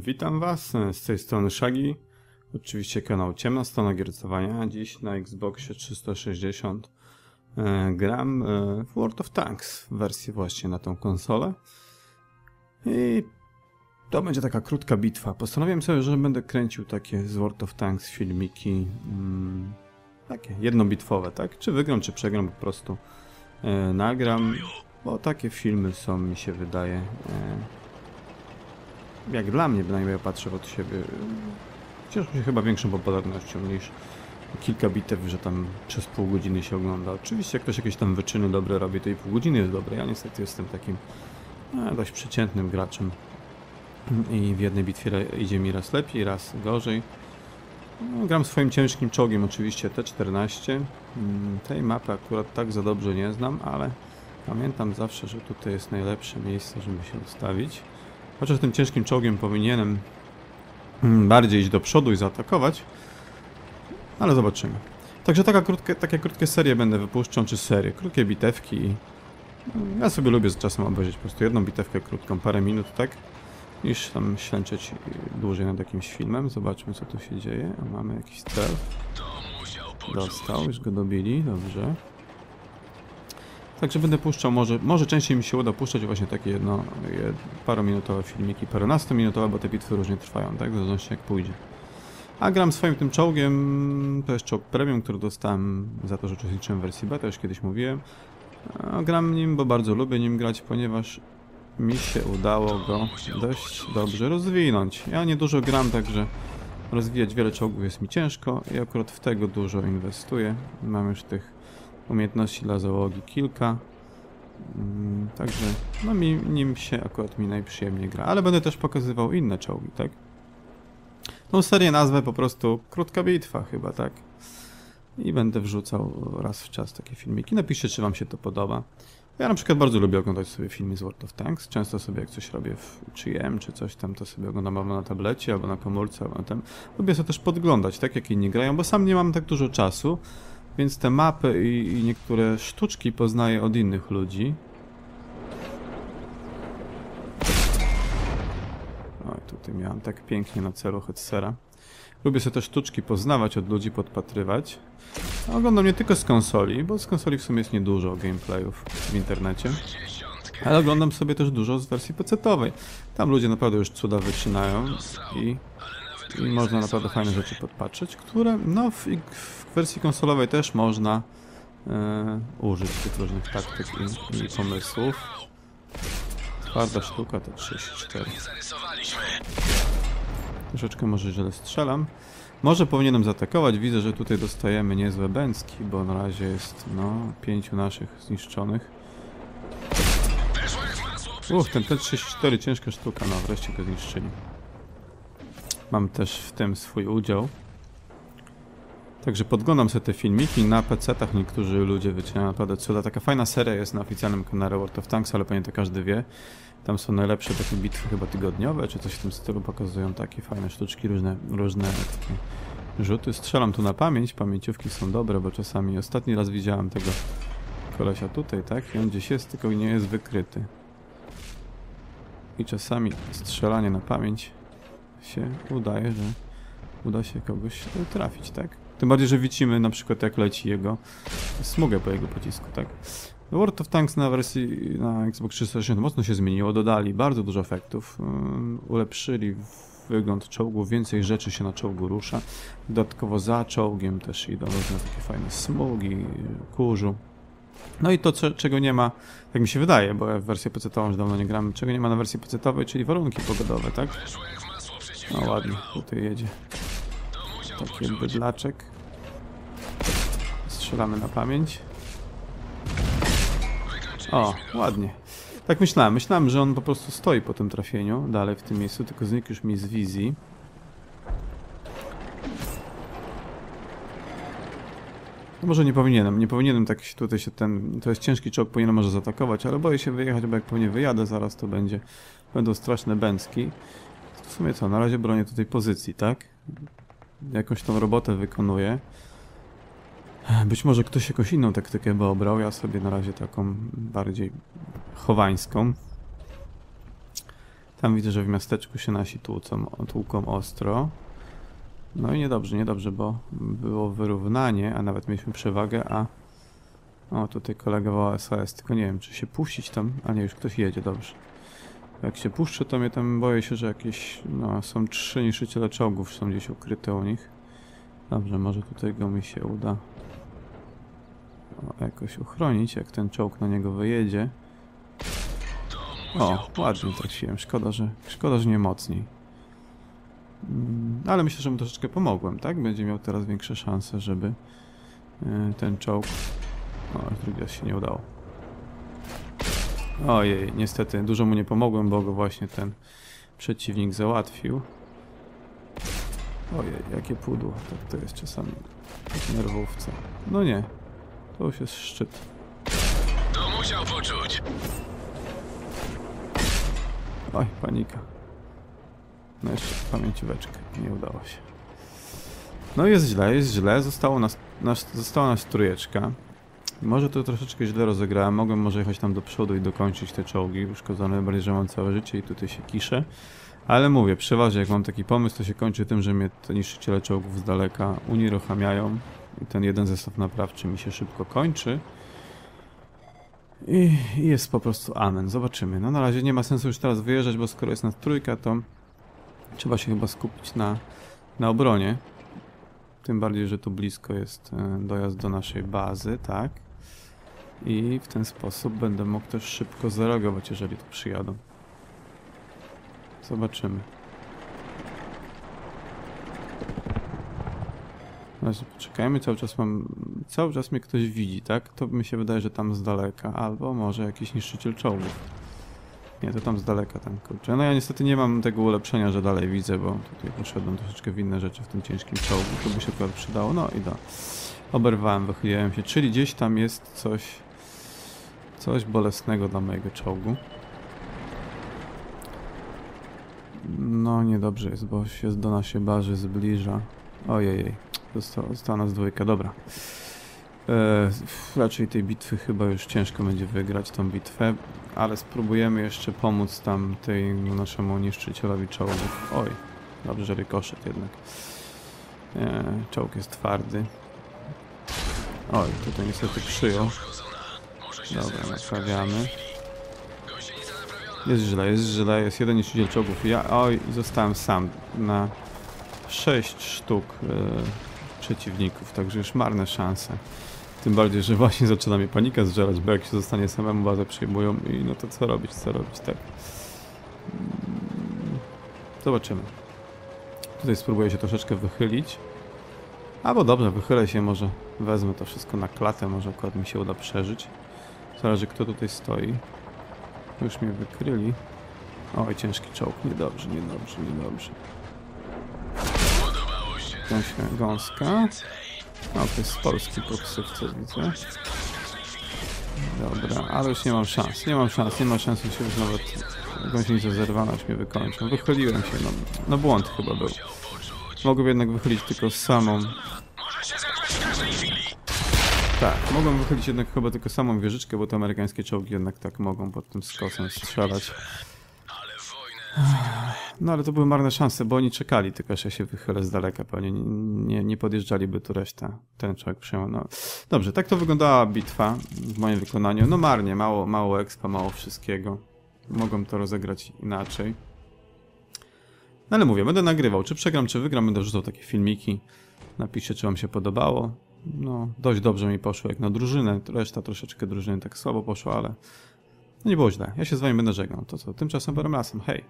Witam Was, e, z tej strony Shagi. Oczywiście kanał Ciemna Strona Giercowania. Dziś na Xboxie 360 e, gram e, w World of Tanks w wersji właśnie na tą konsolę. I to będzie taka krótka bitwa. Postanowiłem sobie, że będę kręcił takie z World of Tanks filmiki mm, takie jednobitwowe, tak? Czy wygram, czy przegram, po prostu nagram, bo takie filmy są, mi się wydaje, jak dla mnie bynajmniej ja patrzę od siebie, cieszą się chyba większą popularnością niż kilka bitew, że tam przez pół godziny się ogląda. Oczywiście jak ktoś jakieś tam wyczyny dobre robi, to i pół godziny jest dobre. Ja niestety jestem takim e, dość przeciętnym graczem i w jednej bitwie idzie mi raz lepiej, raz gorzej. No, gram swoim ciężkim czołgiem oczywiście T14. Mm, Tej mapy akurat tak za dobrze nie znam, ale pamiętam zawsze, że tutaj jest najlepsze miejsce, żeby się ustawić. Chociaż tym ciężkim czołgiem powinienem mm, bardziej iść do przodu i zaatakować, ale zobaczymy. Także taka krótkie, takie krótkie serie będę wypuszczał, czy serie, krótkie bitewki. mm, Ja sobie lubię z czasem obejrzeć po prostu jedną bitewkę krótką, parę minut, tak? Niż tam ślęczeć dłużej nad jakimś filmem. Zobaczmy co tu się dzieje. Mamy jakiś cel. Dostał, już go dobili, dobrze. Także będę puszczał, może, może częściej mi się uda puszczać właśnie takie jedno, jed, parominutowe filmiki, parunastominutowe, bo te bitwy różnie trwają, tak? W zależności jak pójdzie. A gram swoim tym czołgiem, to jest czołg premium, który dostałem za to, że uczestniczyłem w wersji beta, już kiedyś mówiłem. A gram nim, bo bardzo lubię nim grać, ponieważ mi się udało go dość dobrze rozwinąć. Ja niedużo gram, także rozwijać wiele czołgów jest mi ciężko i akurat w tego dużo inwestuję. Mam już tych umiejętności dla załogi kilka. Mm, Także no mi, nim się akurat mi najprzyjemniej gra, ale będę też pokazywał inne czołgi, tak? Tą serię nazwę po prostu Krótka Bitwa chyba, tak? I będę wrzucał raz w czas takie filmiki. Napiszcie, czy wam się to podoba. Ja na przykład bardzo lubię oglądać sobie filmy z World of Tanks. Często sobie jak coś robię w jem, czy coś tam, to sobie oglądam albo na tablecie, albo na komórce, albo na tym. Lubię sobie też podglądać, tak jak inni grają, bo sam nie mam tak dużo czasu, więc te mapy i, i niektóre sztuczki poznaję od innych ludzi. Oj, tutaj miałem tak pięknie na celu Hetzera. Lubię sobie te sztuczki poznawać od ludzi, podpatrywać. Oglądam nie tylko z konsoli, bo z konsoli w sumie jest niedużo gameplayów w internecie. Ale oglądam sobie też dużo z wersji PC-owej. Tam ludzie naprawdę już cuda wyczynają i, i można naprawdę fajne rzeczy podpatrzeć, które no w, w wersji konsolowej też można e, użyć tych różnych taktyk i, i pomysłów. Twarda sztuka to 34. Troszeczkę może źle strzelam. Może powinienem zaatakować. Widzę, że tutaj dostajemy niezłe bęcki, bo na razie jest no pięciu naszych zniszczonych. Uch, ten T-34 ciężka sztuka, no wreszcie go zniszczyli. Mam też w tym swój udział. Także podglądam sobie te filmiki na PC-tach. Niektórzy ludzie wycinają naprawdę cuda. Taka fajna seria jest na oficjalnym kanale World of Tanks, ale pewnie to każdy wie. Tam są najlepsze takie bitwy chyba tygodniowe, czy coś w tym stylu pokazują takie fajne sztuczki, różne, różne rzuty. Strzelam tu na pamięć, pamięciówki są dobre, bo czasami ostatni raz widziałem tego kolesia tutaj, tak? I on gdzieś jest, tylko nie jest wykryty. I czasami strzelanie na pamięć się udaje, że uda się kogoś trafić, tak? Tym bardziej, że widzimy na przykład jak leci jego smugę po jego pocisku, tak? World of Tanks na wersji na Xbox 360 mocno się zmieniło, dodali bardzo dużo efektów, um, ulepszyli wygląd czołgów, więcej rzeczy się na czołgu rusza. Dodatkowo za czołgiem też idą różne takie fajne smugi, kurzu. No i to, czego nie ma, tak mi się wydaje, bo ja w wersję PC-ową już dawno nie gram, czego nie ma na wersji PC-owej, czyli warunki pogodowe, tak? No ładnie, tutaj jedzie. Taki bydlaczek. Strzelamy na pamięć. O, ładnie. Tak myślałem. Myślałem, że on po prostu stoi po tym trafieniu dalej w tym miejscu, tylko znikł już mi z wizji. No może nie powinienem, nie powinienem tak się tutaj się ten... To jest ciężki czołg, powinienem może zaatakować, ale boję się wyjechać, bo jak pewnie wyjadę zaraz, to będzie... Będą straszne bęcki. W sumie co, na razie bronię tutaj pozycji, tak? Jakąś tą robotę wykonuję. Być może ktoś jakąś inną taktykę by obrał, ja sobie na razie taką bardziej chowańską. Tam widzę, że w miasteczku się nasi tłucą, tłuką ostro. No i niedobrze, niedobrze, bo było wyrównanie, a nawet mieliśmy przewagę, a... O, tutaj kolega woła SOS, tylko nie wiem, czy się puścić tam... A nie, już ktoś jedzie, dobrze. Jak się puszczę, to mnie tam boję się, że jakieś... No, są trzy niszczyciele czołgów, są gdzieś ukryte u nich. Dobrze, może tutaj go mi się uda o, jakoś uchronić, jak ten czołg na niego wyjedzie. O, ładnie trafiłem. Szkoda, że, szkoda, że nie mocniej. Mm, Ale myślę, że mu troszeczkę pomogłem, tak? Będzie miał teraz większe szanse, żeby e, ten czołg... O, drugi raz się nie udało. Ojej, niestety dużo mu nie pomogłem, bo go właśnie ten przeciwnik załatwił. Ojej, jakie pudło. Tak to jest czasami w nerwówce. No nie, to już jest szczyt. To musiał poczuć. Oj, panika. No jeszcze pamięcióweczkę. Nie udało się. No jest źle, jest źle. Zostało nas, nas, została nas trójeczka. Może to troszeczkę źle rozegrałem. Mogłem może jechać tam do przodu i dokończyć te czołgi. Uszkodzone, bardziej, że mam całe życie i tutaj się kiszę. Ale mówię, przeważnie jak mam taki pomysł, to się kończy tym, że mnie te niszczyciele czołgów z daleka unieruchamiają. I ten jeden zestaw naprawczy mi się szybko kończy. I jest po prostu amen. Zobaczymy. No na razie nie ma sensu już teraz wyjeżdżać, bo skoro jest nas trójka, to trzeba się chyba skupić na, na obronie. Tym bardziej, że tu blisko jest e, dojazd do naszej bazy, tak? I w ten sposób będę mógł też szybko zareagować, jeżeli tu przyjadą. Zobaczymy. Razie poczekajmy, cały czas mam... Cały czas mnie ktoś widzi, tak? To mi się wydaje, że tam z daleka, albo może jakiś niszczyciel czołgów. Nie, to tam z daleka, tam kurczę. No ja niestety nie mam tego ulepszenia, że dalej widzę, bo tutaj poszedłem troszeczkę w inne rzeczy w tym ciężkim czołgu. To by się akurat przydało. No i do. Oberwałem, wychyliłem się. Czyli gdzieś tam jest coś... Coś bolesnego dla mojego czołgu. No niedobrze jest, bo się do naszej bazy zbliża. Ojej, została, nas dwójka, dobra. E, raczej tej bitwy chyba już ciężko będzie wygrać tą bitwę, ale spróbujemy jeszcze pomóc tam tej naszemu niszczycielowi czołgów. Oj, dobrze, rykoszet jednak. E, czołg jest twardy. Oj, tutaj niestety przyjął. Dobra, naprawiamy. Jest źle, jest źle, jest jeden niszczyciel czołgów. Ja, oj, zostałem sam na 6 sztuk e, przeciwników, także już marne szanse. Tym bardziej, że właśnie zaczyna mnie panika zżerać, bo jak się zostanie samemu, bazę przyjmują i no to co robić, co robić, tak. Mm, Zobaczymy. Tutaj spróbuję się troszeczkę wychylić. Albo dobrze, wychylę się, może wezmę to wszystko na klatę, może akurat mi się uda przeżyć. Zależy kto tutaj stoi. Już mnie wykryli. Oj, ciężki czołg. Niedobrze, niedobrze, niedobrze. Się. Gąska. O, to jest Polski po ksywce, widzę. Dobra, ale już nie mam szans. Nie mam szans, nie ma szans się już nawet gąsienica zerwana już mnie wykończą. Wychyliłem się, no, no błąd chyba był. Mogłem jednak wychylić tylko samą. Tak, mogłem wychylić jednak chyba tylko samą wieżyczkę, bo te amerykańskie czołgi jednak tak mogą pod tym skosem strzelać. No ale to były marne szanse, bo oni czekali tylko, że się wychylę z daleka. Pewnie nie, nie, nie podjeżdżaliby tu reszta. Ten człowiek przyjął. No. Dobrze, tak to wyglądała bitwa w moim wykonaniu. No marnie, mało, mało expa, mało wszystkiego. Mogłem to rozegrać inaczej. No ale mówię, będę nagrywał. Czy przegram, czy wygram, będę wrzucał takie filmiki. Napiszcie, czy wam się podobało. No, dość dobrze mi poszło jak na drużynę. Reszta troszeczkę drużyny tak słabo poszło, ale no nie było źle. Ja się z wami będę żegnał. To co, tymczasem Berem Lasem. Hej!